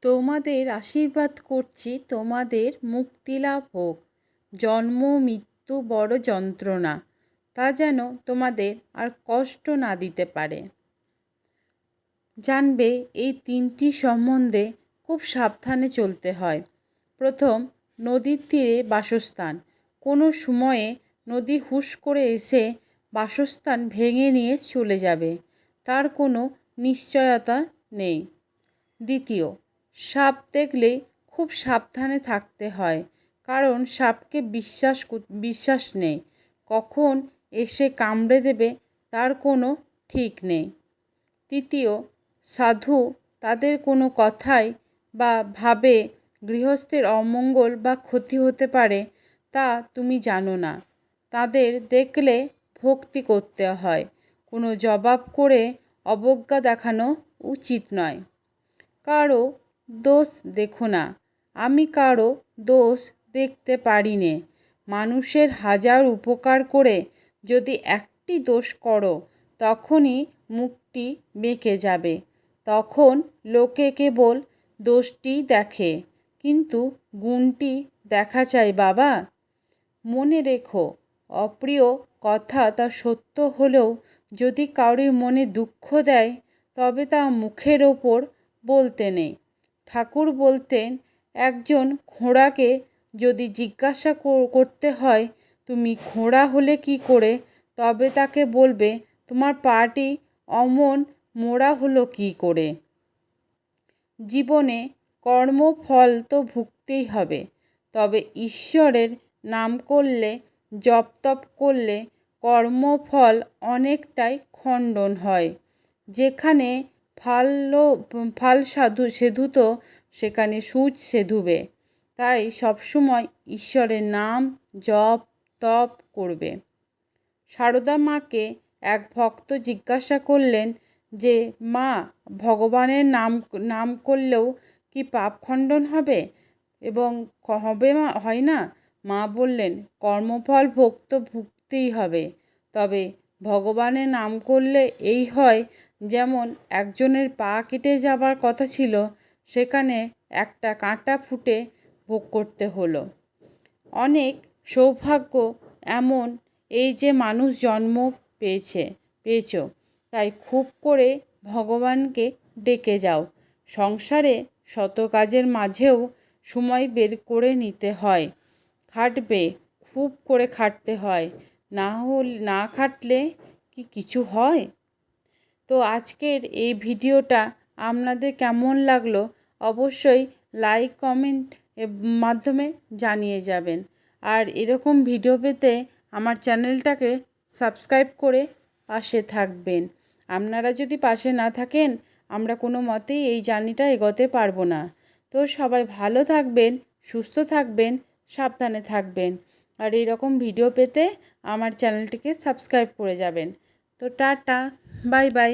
তোমাদের আশীর্বাদ করছি, তোমাদের মুক্তি লাভ হোক। জন্ম, মৃত্যু বড় যন্ত্রণা, তা যেন তোমাদের আর কষ্ট না দিতে পারে। জানবে এই তিনটি সম্বন্ধে খুব সাবধানে চলতে হয়। প্রথম, নদীর তীরে বাসস্থান। কোনো সময়ে নদী হুশ করে এসে বাসস্থান ভেঙে নিয়ে চলে যাবে। তার কোনো নিশ্চয়তা নেই। দ্বিতীয় সাপ দেখলে খুব সাবধানে থাকতে হয়, কারণ সাপকে বিশ্বাস বিশ্বাস নেই। কখন এসে কামড়ে দেবে তার কোনো ঠিক নেই। তৃতীয়, সাধু তাদের কোনো কথাই বা ভাবে গৃহস্থের অমঙ্গল বা ক্ষতি হতে পারে তা তুমি জানো না। তাদের দেখলে ভক্তি করতে হয়, কোনো জবাব করে অবজ্ঞা দেখানো উচিত নয়। কারও দোষ দেখো না। আমি কারও দোষ দেখতে পারি নে মানুষের হাজার উপকার করে যদি একটি দোষ করো, তখনই মুখটি বেঁকে যাবে। তখন লোকে কেবল দোষটি দেখে, কিন্তু গুণটি দেখা চাই বাবা। মনে রেখো, অপ্রিয় কথা তা সত্য হলেও যদি কাউরির মনে দুঃখ দেয়, তবে তা মুখের ওপর বলতে নেই। ঠাকুর বলতেন, একজন ঘোড়াকে যদি জিজ্ঞাসা করতে হয়, তুমি ঘোড়া হলে কি করে? তবে তাকে বলবে, তোমার পাটি অমন, মোড়া হলো কি করে? জীবনে কর্মফল তো ভুগতেই হবে। তবে ঈশ্বরের নাম করলে জপ তপ করলে কর্মফল অনেকটাই খণ্ডন হয়। যেখানে ফাল্য ফাল সাধু সেধুত সেখানে সূচ সেধুবে। তাই সবসময় ঈশ্বরের নাম জপ, তপ করবে। সারদা মাকে এক ভক্ত জিজ্ঞাসা করলেন যে, মা, ভগবানের নাম নাম করলেও কি পাপ খণ্ডন হবে? এবং হবে মা, হয় না। মা বললেন, কর্মফল ভোগ তো ভুগতেই হবে। তবে ভগবানের নাম করলে এই হয় যেমন একজনের পা কেটে যাবার কথা ছিল, সেখানে একটা কাঁটা ফুটে ভোগ করতে হলো। অনেক সৌভাগ্য এমন এই যে মানুষ জন্ম পেয়েছে, পেয়েছ। তাই খুব করে ভগবানকে ডেকে যাও। সংসারে শত কাজের মাঝেও সময় বের করে নিতে হয়। খাটবে, খুব করে খাটতে হয়। না হল, না খাটলে কি কিছু হয়? তো আজকের এই ভিডিওটা আপনাদের কেমন লাগল অবশ্যই লাইক কমেন্ট মাধ্যমে জানিয়ে যাবেন। আর এরকম ভিডিও পেতে আমার চ্যানেলটাকে সাবস্ক্রাইব করে পাশে থাকবেন। আপনারা যদি পাশে না থাকেন, আমরা কোনো মতেই এই জার্নিটা এগোতে পারব না। তো সবাই ভালো থাকবেন, সুস্থ থাকবেন, সাবধানে থাকবেন। আর এরকম ভিডিও পেতে আমার চ্যানেলটিকে সাবস্ক্রাইব করে যাবেন। তো টাটা। Bye bye